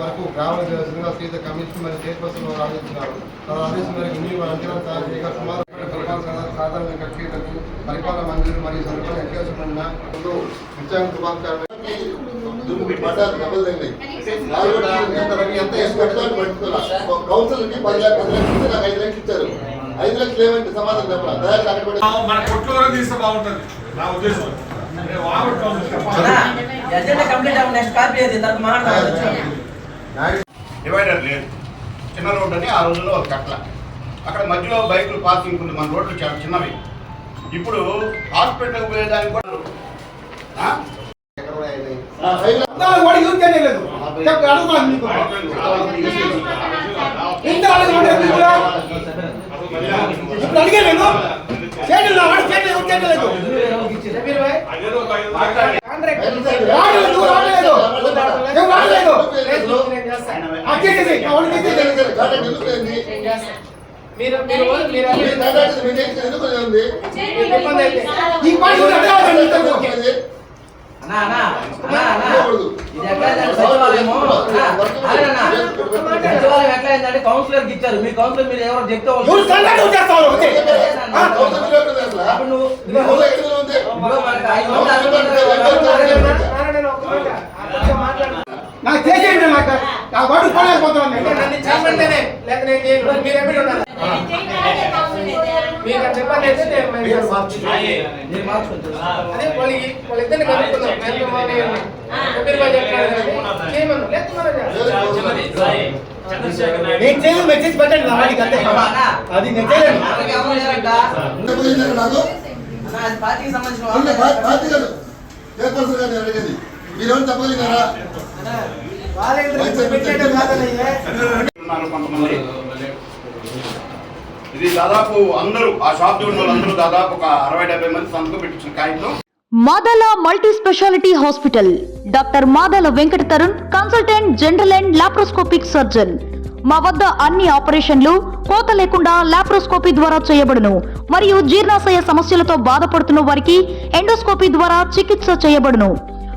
వరకు గ్రామ శ్రీనివాస సీత కమిషన్ మరియు చైర్పర్సన్ వారు ఆదేశించారు. వారి ఆదేశం మేరకు వారి అంచనా తయారు చేయగా సుమారు సాధారణ కక్షలకు పరిపాలన మంజూరు మరియు పది లక్షలు పది లక్షలు నాకు ఐదు లక్షలు ఇచ్చారు. ఐదు లక్షలు ఏమంటే సమాధానం చెప్పాలి. మన కొట్లో తీస్తే బాగుంటుంది. నా ఉద్దేశం కంప్లీట్ నెక్స్ట్ కాపీ తర్వాత డివైడర్ లేదు. చిన్న రోడ్డు అని ఆ రోజుల్లో ఒక కట్ల. అక్కడ మధ్యలో బైకులు పార్కింగ్ ఉంది. మన రోడ్లు చాలా చిన్నవి. ఇప్పుడు హాస్పిటల్కి పోయేదానికి కూడా కాంట్రాక్ట్? మీరు మీరు మీరు మీ కాంట్రాక్ట్ మీ చేతికి ఎందుకు లేనిది? ఇబ్బంది అయితే. ఈ పాటి కూడా అదే అవసరం లేదు ఇంతకు. ఇది అన్నా అన్నా అన్నా అన్నా. ఇవ్వకూడదు. ఇది ఎట్లా అయిందంటే సచివాలయము. అన్నా, ఆగండి అన్నా. సచివాలయం ఎట్లా అయిందంటే కౌన్సిలర్కి ఇచ్చారు. మీ కౌన్సిలర్ మీరు ఎవరో చెప్తే నాకు చేసేయండి నాకు ఆ వాడు పోలేకపోతున్నాను అంటే నేను. నన్ను చెప్పంటేనే లేక నేను చేయను మీరు ఎప్పుడు మీకు అది చెప్పండి అయితే నేను అదే వాళ్ళకి వాళ్ళిద్దరిని నేను చేయను మెసేజ్ పెట్టండి. నా వాడికి అంతే. అది నేను చేయలేను. పార్టీకి సంబంధించిన బాధ్యత కాదు. చైర్పర్సన్ గారిని అడిగేది. మీరేమైనా తప్పగలిగారా వాళ్ళే ఇద్దరు పెట్టేయడం కాదన్నయ్య. ఉన్నారు కొంతమంది. ఇది దాదాపు అందరూ ఆ షాప్ చూడని వాళ్ళందరూ దాదాపు ఒక అరవై డెబ్బై మంది సంతకం పెట్టించిన కాగితం. Madala multi speciality hospital. Doctor Madala Venkata Tarun consultant general and laparoscopic surgeon. మా వద్ద అన్ని ఆపరేషన్లు కోత లేకుండా లాప్రోస్కోపీ ద్వారా చేయబడును. మరియు జీర్ణాశయ సమస్యలతో బాధపడుతున్న వారికి ఎండోస్కోపీ ద్వారా చికిత్స చేయబడును.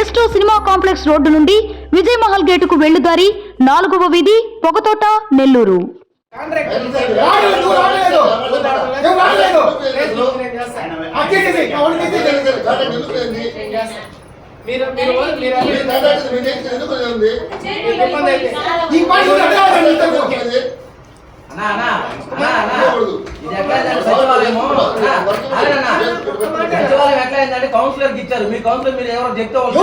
S two cinema complex road నుండి విజయ్ మహల్ గేటుకు వెళ్ళుదారి నాలుగవ వీధి పొగతోట నెల్లూరు. మీరు మీరు మీరు అన్నా అన్నా అన్నా అన్నా. ఇది ఎక్కడ సచివాలయము? అన్నా, అన్నా. సచివాలయం ఎట్లా అయిందంటే కౌన్సిలర్కి ఇచ్చారు. మీ కౌన్సిలర్ మీరు ఎవరో చెప్తే వాళ్ళు-